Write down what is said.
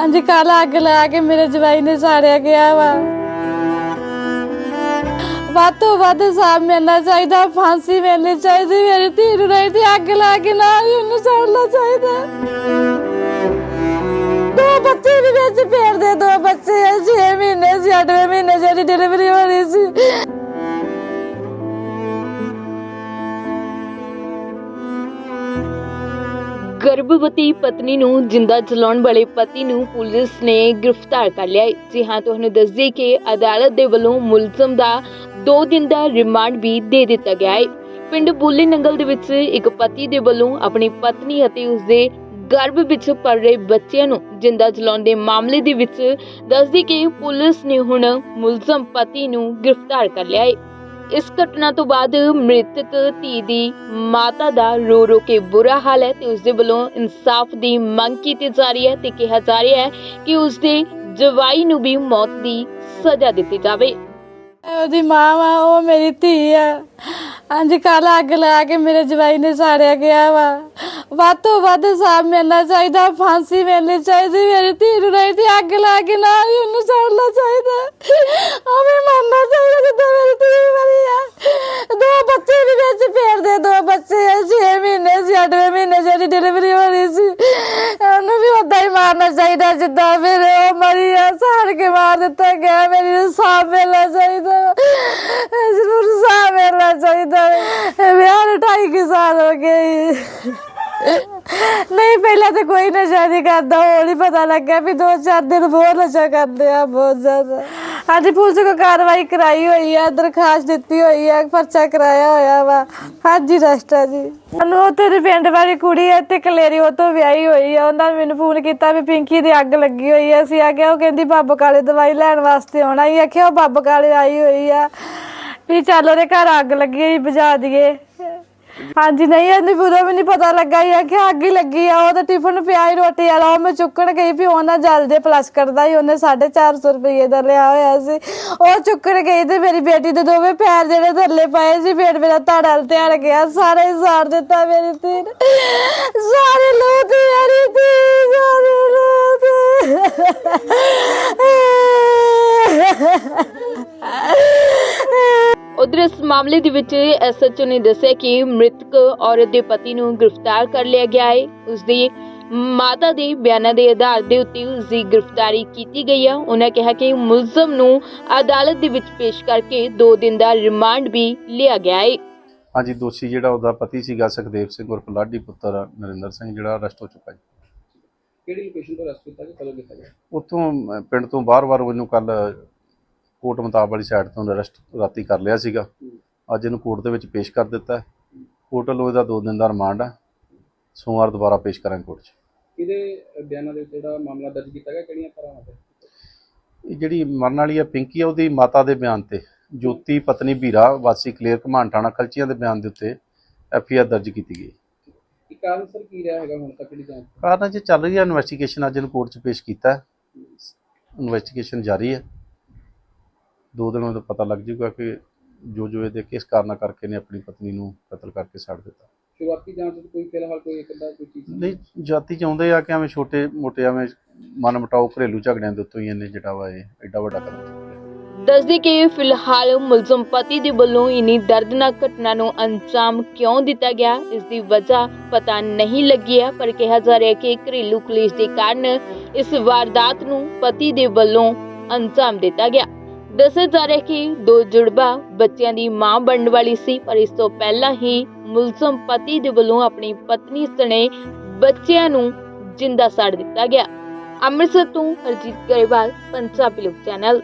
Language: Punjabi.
ਹਾਂਜੀ ਕੱਲ ਅੱਗ ਲਾ ਕੇ ਮੇਰੇ ਜਵਾਈ ਨੇ ਸਾੜਿਆ ਗਿਆ ਵਾ। ਵੱਧ ਤੋਂ ਵੱਧ ਸਾਹ ਮਿਲਣਾ ਚਾਹੀਦਾ, ਫਾਂਸੀ ਮਿਲਣੀ ਚਾਹੀਦੀ, ਮੇਰੀ ਧੀ ਨੂੰ ਨਹੀਂ ਤੇ ਅੱਗ ਲਾ ਕੇ ਨਾਲ ਹੀ ਉਹਨੂੰ ਸਾੜਨਾ ਚਾਹੀਦਾ। ਦੋ ਬੱਚੇ ਵੀ ਵਿੱਚ ਫੇਰਦੇ ਦੋ ਬੱਚੇ 6 ਮਹੀਨੇ ਸੀ 8ਵੇਂ ਮਹੀਨੇ ਜਿਹੜੀ ਡਿਲੀਵਰੀ ਰਹੀ ਸੀ। ਗਰਭਵਤੀ ਪਤਨੀ ਨੂੰ ਜਿੰਦਾ ਜਲਾਉਣ ਵਾਲੇ ਪਤੀ ਨੂੰ ਪੁਲਿਸ ਨੇ ਗ੍ਰਿਫਤਾਰ ਕਰ ਲਿਆ ਹੈ। ਜੀ ਹਾਂ, ਤੁਹਾਨੂੰ ਦੱਸ ਦਈਏ ਕਿ ਅਦਾਲਤ ਦੇ ਵੱਲੋਂ ਮੁਲਜ਼ਮ ਦਾ 2 ਦਿਨ ਦਾ ਰਿਮਾਂਡ ਵੀ ਦੇ ਦਿੱਤਾ ਗਿਆ ਹੈ। ਪਿੰਡ ਬੂਲੇ ਨੰਗਲ ਦੇ ਵਿੱਚ ਇੱਕ ਪਤੀ ਦੇ ਵੱਲੋਂ ਆਪਣੀ ਪਤਨੀ ਅਤੇ ਉਸਦੇ ਗਰਭ ਵਿੱਚ ਪੜ ਰਹੇ ਬੱਚਿਆਂ ਨੂੰ ਜਿੰਦਾ ਜਲਾਉਣ ਦੇ ਮਾਮਲੇ ਦੇ ਵਿੱਚ ਦੱਸਦੀ ਕਿ ਪੁਲਿਸ ਨੇ ਹੁਣ ਮੁਲਜ਼ਮ ਪਤੀ ਨੂੰ ਗ੍ਰਿਫਤਾਰ ਕਰ ਲਿਆ ਹੈ। ਇਸ ਘਟਨਾ ਤੋਂ ਬਾਅਦ ਮ੍ਰਿਤਕ ਧੀ ਦੀ ਮਾਤਾ ਦਾ ਰੋ ਰੋ ਕੇ ਬੁਰਾ ਹਾਲ ਹੈ ਤੇ ਉਸ ਦੇ ਵੱਲੋਂ ਇਨਸਾਫ ਦੀ ਮੰਗ ਕੀਤੀ ਜਾ ਰਹੀ ਹੈ ਤੇ ਕਿਹਾ ਜਾ ਰਿਹਾ ਹੈ ਕਿ ਉਸ ਦੇ ਜਵਾਈ ਨੂੰ ਵੀ ਮੌਤ ਦੀ ਸਜ਼ਾ ਦਿੱਤੀ ਜਾਵੇ। ਉਹਦੀ ਮਾਂ ਵਾ, ਉਹ ਮੇਰੀ ਧੀ ਆ। ਹਾਂਜੀ ਕੱਲ ਅੱਗ ਲਾ ਕੇ ਮੇਰੇ ਜਵਾਈ ਨੇ ਸਾੜਿਆ ਗਿਆ ਵਾ। ਵੱਧ ਤੋਂ ਵੱਧ ਸਾਹ ਮਿਲਣਾ ਚਾਹੀਦਾ, ਫਾਂਸੀ ਮਿਲਣੀ ਚਾਹੀਦੀ, ਮੇਰੀ ਧੀ ਨੂੰ ਨਹੀਂ ਤੇ ਅੱਗ ਲਾ ਕੇ ਨਾਲ ਹੀ ਉਹਨੂੰ ਸਾੜਨਾ ਚਾਹੀਦਾ ਉਹ ਵੀ ਮਰਨਾ ਚਾਹੀਦਾ ਜਿੱਦਾਂ ਮੇਰੀ ਧੀ ਮਰੀ ਆ ਦੋ ਬੱਚੇ ਵੀ ਵਿੱਚ ਫੇਰਦੇ ਦੋ ਬੱਚੇ 6 ਮਹੀਨੇ ਸੀ 8ਵੇਂ ਮਹੀਨੇ ਜਿਹੜੀ ਡਿਲੀਵਰੀ ਹੋਣੀ ਸੀ, ਉਹਨੂੰ ਵੀ ਉਦਾਂ ਹੀ ਮਾਰਨਾ ਚਾਹੀਦਾ ਜਿੱਦਾਂ ਫਿਰ ਉਹ ਮਰੀ ਆ, ਸਾੜ ਕੇ ਮਾਰ ਦਿੱਤਾ ਗਿਆ, ਮੇਰੀ ਨੂੰ ਸਾਹ ਮਿਲਣਾ ਚਾਹੀਦਾ ਜ਼ਰੂਰ ਸਾਹ ਮਿਲਣਾ ਚਾਹੀਦਾ ਵਿਆਹ ਨੂੰ ਢਾਈ ਕੁ ਸਾਲ ਹੋ ਗਏ ਨਹੀਂ, ਪਹਿਲਾਂ ਤਾਂ ਕੋਈ ਨਸ਼ਾ ਨਹੀਂ ਕਰਦਾ, ਹੁਣ ਹੀ ਪਤਾ ਲੱਗਾ ਵੀ ਦੋ ਚਾਰ ਦਿਨ ਬਹੁਤ ਨਸ਼ਾ ਕਰਦੇ ਆ, ਬਹੁਤ ਜ਼ਿਆਦਾ। ਹਾਂਜੀ ਪੁਲਿਸ ਕੋ ਕਾਰਵਾਈ ਕਰਾਈ ਹੋਈ ਆ, ਦਰਖਾਸਤ ਦਿੱਤੀ ਹੋਈ ਆ, ਪਰਚਾ ਕਰਾਇਆ ਹੋਇਆ ਵਾ। ਹਾਂਜੀ ਰਸਟਾ ਜੀ। ਸਾਨੂੰ ਉੱਥੇ ਦੇ ਪਿੰਡ ਵਾਲੀ ਕੁੜੀ ਹੈ ਤੇ ਕਲੇਰੀ ਉਹ ਤੋਂ ਵਿਆਹੀ ਹੋਈ ਆ, ਉਹਨਾਂ ਨੇ ਮੈਨੂੰ ਫੋਨ ਕੀਤਾ ਵੀ ਪਿੰਕੀ ਦੀ ਅੱਗ ਲੱਗੀ ਹੋਈ ਆ। ਅਸੀਂ ਆ ਗਿਆ, ਉਹ ਕਹਿੰਦੀ ਬੱਬ ਕਾਲੇ ਦਵਾਈ ਲੈਣ ਵਾਸਤੇ ਆਉਣਾ ਹੀ ਆਖਿਆ, ਉਹ ਬੱਬ ਕਾਲੇ ਆਈ ਹੋਈ ਆ। ਵੀ ਚੱਲ ਉਹਦੇ ਘਰ ਅੱਗ ਲੱਗੀ ਹੋਈ, ਬੁਝਾ ਦਈਏ। ਹਾਂਜੀ, ਨਹੀਂ, ਇਹਨੂੰ ਉਦੋਂ ਵੀ ਨਹੀਂ ਪਤਾ ਲੱਗਾ ਇਹ ਕਿ ਅੱਗ ਹੀ ਲੱਗੀ ਆ। ਉਹ ਤਾਂ ਟਿਫਨ ਪਿਆ ਹੀ ਰੋਟੀ ਵਾਲਾ। ਉਹ ਮੈਂ ਚੁੱਕਣ ਗਈ ਵੀ ਉਹਨਾਂ ਜਲਦੇ ਪਲਸ ਕਰਦਾ ਹੀ ਉਹਨੇ 450 ਰੁਪਏ ਦਾ ਲਿਆ ਹੋਇਆ ਸੀ। ਉਹ ਚੁੱਕਣ ਗਈ ਤੇ ਮੇਰੀ ਬੇਟੀ ਦੇ ਦੋਵੇਂ ਪੈਰ ਜਿਹੜੇ ਥੱਲੇ ਪਏ ਸੀ, ਫੇਰ ਮੇਰਾ ਧੜਾ ਧਿਆਨ ਗਿਆ। ਸਾਰੇ ਹੀ ਦਿੱਤਾ ਮੇਰੀ ਧੀ ਉਧਰ ਇਸ ਮਾਮਲੇ ਦੇ ਵਿੱਚ ਐਸਐਚਓ ਨੇ ਦੱਸਿਆ ਕਿ ਮ੍ਰਿਤਕ ਔਰਤ ਦੇ ਪਤੀ ਨੂੰ ਗ੍ਰਿਫਤਾਰ ਕਰ ਲਿਆ ਗਿਆ ਹੈ। ਉਸ ਦੀ ਮਾਤਾ ਦੇ ਬਿਆਨਾਂ ਦੇ ਆਧਾਰ ਦੇ ਉੱਤੇ ਉਸ ਦੀ ਗ੍ਰਿਫਤਾਰੀ ਕੀਤੀ ਗਈ ਹੈ। ਉਹਨਾਂ ਕਿਹਾ ਕਿ ਮੁਲਜ਼ਮ ਨੂੰ ਅਦਾਲਤ ਦੇ ਵਿੱਚ ਪੇਸ਼ ਕਰਕੇ 2 ਦਿਨ ਦਾ ਰਿਮਾਂਡ ਵੀ ਲਿਆ ਗਿਆ ਹੈ। ਹਾਂਜੀ ਦੋਸ਼ੀ ਜਿਹੜਾ ਉਹਦਾ ਪਤੀ ਸੀਗਾ ਸੁਖਦੇਵ ਸਿੰਘ ਉਰਫ ਲਾਡੀ ਪੁੱਤਰ ਨਰਿੰਦਰ ਸਿੰਘ ਜਿਹੜਾ ਅਰੈਸਟ ਹੋ ਚੁੱਕਾ ਜੀ ਕਿਹੜੀ ਲੋਕੇਸ਼ਨ ਤੋਂ ਅਰੈਸਟ ਕੀਤਾ ਕਿ ਕਦੋਂ ਕੀਤਾ ਗਿਆ? ਉੱਥੋਂ ਪਿੰਡ ਤੋਂ ਬਾਹਰ-ਬਾਹਰ ਉਹਨੂੰ ਕੱਲ ਕੋਟ ਮਤਾਬ ਵਾਲੀ ਸਾਈਡ ਤੋਂ ਅਰੈਸਟ ਰਾਤੀ ਕਰ ਲਿਆ ਸੀਗਾ। ਅੱਜ ਇਹਨੂੰ ਕੋਰਟ ਦੇ ਵਿੱਚ ਪੇਸ਼ ਕਰ ਦਿੱਤਾ ਹੈ। ਕੋਰਟ ਵੱਲੋਂ ਇਹਦਾ 2 ਦਿਨ ਦਾ ਰਿਮਾਂਡ ਹੈ। ਸੋਮਵਾਰ ਦੁਬਾਰਾ ਪੇਸ਼ ਕਰਾਂਗੇ ਕੋਰਟ 'ਚ। ਕਿਹਦੇ ਬਿਆਨਾਂ ਦੇ ਜਿਹੜਾ ਮਾਮਲਾ ਦਰਜ ਕੀਤਾ ਗਿਆ ਕਿਹੜੀਆਂ ਧਾਰਾਵਾਂ ਤੇ ਇਹ ਜਿਹੜੀ ਮਰਨ ਵਾਲੀ ਹੈ ਪਿੰਕੀ ਆ ਉਹਦੀ ਮਾਤਾ ਦੇ ਬਿਆਨ ਤੇ। ਜੋਤੀ ਪਤਨੀ ਵੀਰਾ ਵਾਸੀ ਕਲੇਰ ਘਮਾਨ ਥਾਣਾ ਖਲਚੀਆਂ ਦੇ ਬਿਆਨ ਦੇ ਉੱਤੇ ਐਫ ਆਈ ਆਰ ਦਰਜ ਕੀਤੀ ਗਈ। ਕਾਰਨ ਸਰ ਕੀ ਰਿਹਾ ਹੈਗਾ ਹੁਣ ਤੱਕ ਦੀ ਜਾਂਚ? ਕਾਰਨ 'ਚ ਚੱਲ ਰਹੀ ਹੈ ਇਨਵੈਸਟੀਗੇਸ਼ਨ ਅੱਜ ਇਹਨੂੰ ਕੋਰਟ 'ਚ ਪੇਸ਼ ਕੀਤਾ ਹੈ। ਇਨਵੈਸਟੀਗੇਸ਼ਨ ਜਾਰੀ ਹੈ। ਦੋ ਦਿਨਾਂ ਤੋਂ ਪਤਾ ਲੱਗ ਜਾਊਗਾ ਕਿ ਜੋ ਜੋ ਇਹਦੇ ਕਿਸ ਕਾਰਨਾਂ ਕਰਕੇ ਨੇ ਆਪਣੀ ਪਤਨੀ ਨੂੰ ਕਤਲ ਕਰਕੇ ਛੱਡ ਦਿੱਤਾ। ਸ਼ੁਰੂਆਤੀ ਜਾਂਚ ਵਿੱਚ ਕੋਈ ਫਿਲਹਾਲ ਕੋਈ ਇੱਕ ਅੱਧਾ ਕੋਈ ਚੀਜ਼ ਨਹੀਂ? ਜਾਤੀ ਚਾਹੁੰਦੇ ਆ ਕਿ ਐਵੇਂ ਛੋਟੇ ਮੋਟੇ ਐਵੇਂ ਮਨ ਮਟਾਓ ਘਰੇਲੂ ਝਗੜਿਆਂ ਦੇ ਉੱਤੋਂ ਹੀ ਇਹਨੇ ਜਿਹੜਾ ਵਾ ਇਹ ਐਡਾ ਵੱਡਾ ਕਦਮ ਚੁੱਕਿਆ ਦੱਸਦੇ ਕਿ ਫਿਲਹਾਲ ਮੁਲਜ਼ਮ ਪਤੀ ਦੇ ਵੱਲੋਂ ਇਨੀ ਦਰਦਨਾਕ ਘਟਨਾ ਨੂੰ ਅੰਜਾਮ ਕਿਉਂ ਦਿੱਤਾ ਗਿਆ ਇਸ ਦੀ ਵਜ੍ਹਾ ਪਤਾ ਨਹੀਂ ਲੱਗੀ ਹੈ ਪਰ ਕਿਹਾ ਜਾ ਰਿਹਾ ਹੈ ਕਿ ਘਰੇਲੂ ਕਲੇਸ਼ ਦੇ ਕਾਰਨ ਇਸ ਵਾਰਦਾਤ ਨੂੰ ਪਤੀ ਦੇ ਵੱਲੋਂ ਅੰਜਾਮ ਦਿੱਤਾ ਗਿਆ। ਦੱਸਿਆ ਜਾ ਰਿਹਾ ਕਿ ਦੋ ਜੁੜਵਾ ਬੱਚਿਆਂ ਦੀ ਮਾਂ ਬਣਨ ਵਾਲੀ ਸੀ, ਪਰ ਇਸ ਤੋਂ ਪਹਿਲਾਂ ਹੀ ਮੁਲਜ਼ਮ ਪਤੀ ਦੇ ਵੱਲੋਂ ਆਪਣੀ ਪਤਨੀ ਸਣੇ ਬੱਚਿਆਂ ਨੂੰ ਜਿੰਦਾ ਸਾੜ ਦਿੱਤਾ ਗਿਆ। ਅੰਮ੍ਰਿਤਸਰ ਤੋਂ ਹਰਜੀਤ ਗਰੇਵਾਲ ਪੰਜਾਬੀ ਲੋਕ ਚੈਨਲ।